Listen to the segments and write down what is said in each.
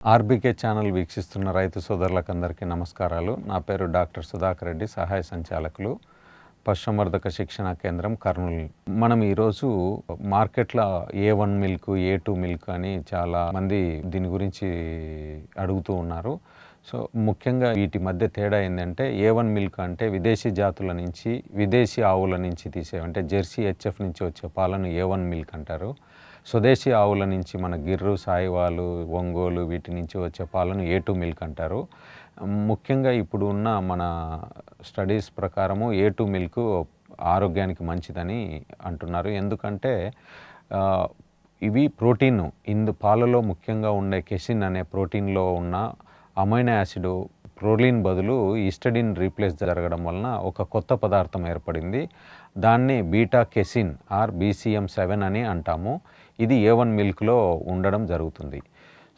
RBK channel వీక్షిస్తున్న రైతు సోదరులకు అందరికీ నమస్కారాలు. నా పేరు డాక్టర్ సుధాకర్ రెడ్డి సహాయ సంచాలకులు పశుసంవర్ధక శిక్షణ కేంద్రం కర్నూలు. మనం ఈరోజు మార్కెట్లో A one milk A two milk అని చాలా మంది దీని గురించి అడుగుతూ ఉన్నారు. సో ముఖ్యంగా వీటి మధ్య తేడా ఏంటంటే ఏ వన్ మిల్క్ అంటే విదేశీ జాతుల నుంచి విదేశీ ఆవుల నుంచి తీసే అంటే జెర్సీ హెచ్ఎఫ్ నుంచి వచ్చే పాలను ఏ వన్ మిల్క్ అంటారు. స్వదేశీ ఆవుల నుంచి మన గిర్రు సాయివాలు ఒంగోలు వీటి నుంచి వచ్చే పాలను ఏ టూ మిల్క్ అంటారు. ముఖ్యంగా ఇప్పుడు ఉన్న మన స్టడీస్ ప్రకారము ఏ టూ మిల్క్ ఆరోగ్యానికి మంచిదని అంటున్నారు. ఎందుకంటే ఇవి ప్రోటీన్. ఇందు పాలలో ముఖ్యంగా ఉండే కెసిన్ అనే ప్రోటీన్లో ఉన్న అమైనో యాసిడ్ ప్రోలీన్ బదులు ఇస్టడిన్ రీప్లేస్ జరగడం వలన ఒక కొత్త పదార్థం ఏర్పడింది. దాన్ని beta casein or BCM seven అని అంటాము. ఇది ఏ వన్ మిల్క్లో ఉండడం జరుగుతుంది.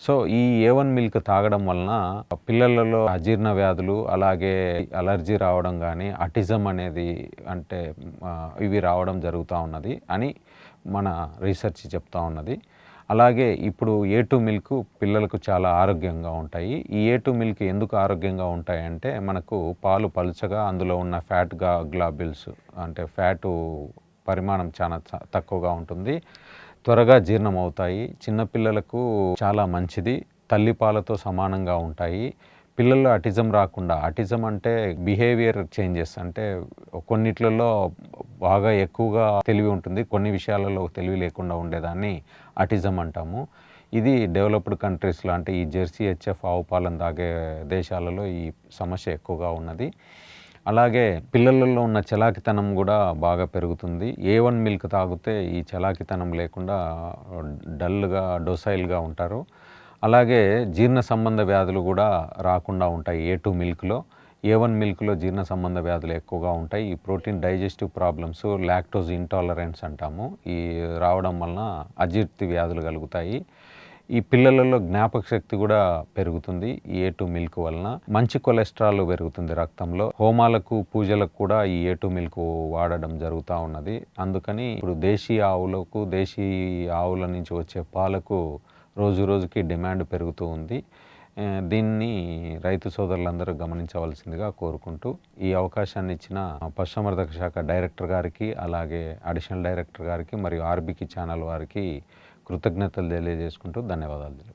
సో ఈ ఏ వన్ మిల్క్ తాగడం వలన పిల్లలలో అజీర్ణ వ్యాధులు అలాగే అలర్జీ రావడం కానీ అటిజం అనేది అంటే ఇవి రావడం జరుగుతూ ఉన్నది అని మన రీసెర్చ్ చెప్తా ఉన్నది. అలాగే ఇప్పుడు ఏ టూ మిల్క్ పిల్లలకు చాలా ఆరోగ్యంగా ఉంటాయి. ఈ ఏ టూ మిల్క్ ఎందుకు ఆరోగ్యంగా ఉంటాయంటే మనకు పాలు పలుచగా అందులో ఉన్న ఫ్యాట్గా గ్లాబిల్స్ అంటే ఫ్యాటు పరిమాణం చాలా చ- తక్కువగా ఉంటుంది. త్వరగా జీర్ణం అవుతాయి చిన్నపిల్లలకు చాలా మంచిది. తల్లి పాలతో సమానంగా ఉంటాయి. పిల్లల్లో అటిజం రాకుండా అటిజం అంటే బిహేవియర్ చేంజెస్ అంటే కొన్నిట్లలో బాగా ఎక్కువగా తెలివి ఉంటుంది. కొన్ని విషయాలలో తెలివి లేకుండా ఉండేదాన్ని అటిజం అంటాము. ఇది డెవలప్డ్ కంట్రీస్ లాంటి ఈ జెర్సీ హెచ్ఎఫ్ ఆవు పాలను తాగే దేశాలలో ఈ సమస్య ఎక్కువగా ఉన్నది. అలాగే పిల్లలలో ఉన్న చలాకితనం కూడా బాగా పెరుగుతుంది. ఏ వన్ మిల్క్ తాగితే ఈ చలాకితనం లేకుండా డల్గా డొసైల్గా ఉంటారు. అలాగే జీర్ణ సంబంధ వ్యాధులు కూడా రాకుండా ఉంటాయి ఏ టూ మిల్క్లో. ఏ వన్ మిల్క్లో జీర్ణ సంబంధ వ్యాధులు ఎక్కువగా ఉంటాయి. ఈ protein digestive problems lactose intolerance అంటాము. ఈ రావడం వలన అజీర్తి వ్యాధులు కలుగుతాయి. ఈ పిల్లలలో జ్ఞాపక శక్తి కూడా పెరుగుతుంది. ఈ ఏ టూ మిల్క్ వలన మంచి కొలెస్ట్రాల్ పెరుగుతుంది రక్తంలో. హోమాలకు పూజలకు కూడా ఈ ఏ టూ మిల్క్ వాడడం జరుగుతూ ఉన్నది. అందుకని ఇప్పుడు దేశీయ ఆవులకు దేశీ ఆవుల నుంచి వచ్చే పాలకు రోజు రోజుకి డిమాండ్ పెరుగుతూ ఉంది. దీన్ని రైతు సోదరులందరూ గమనించవలసిందిగా కోరుకుంటూ ఈ అవకాశాన్ని ఇచ్చిన పశుసంవర్ధక శాఖ డైరెక్టర్ గారికి అలాగే అడిషనల్ డైరెక్టర్ గారికి మరియు ఆర్బికి ఛానల్ వారికి కృతజ్ఞతలు తెలియజేసుకుంటూ ధన్యవాదాలు.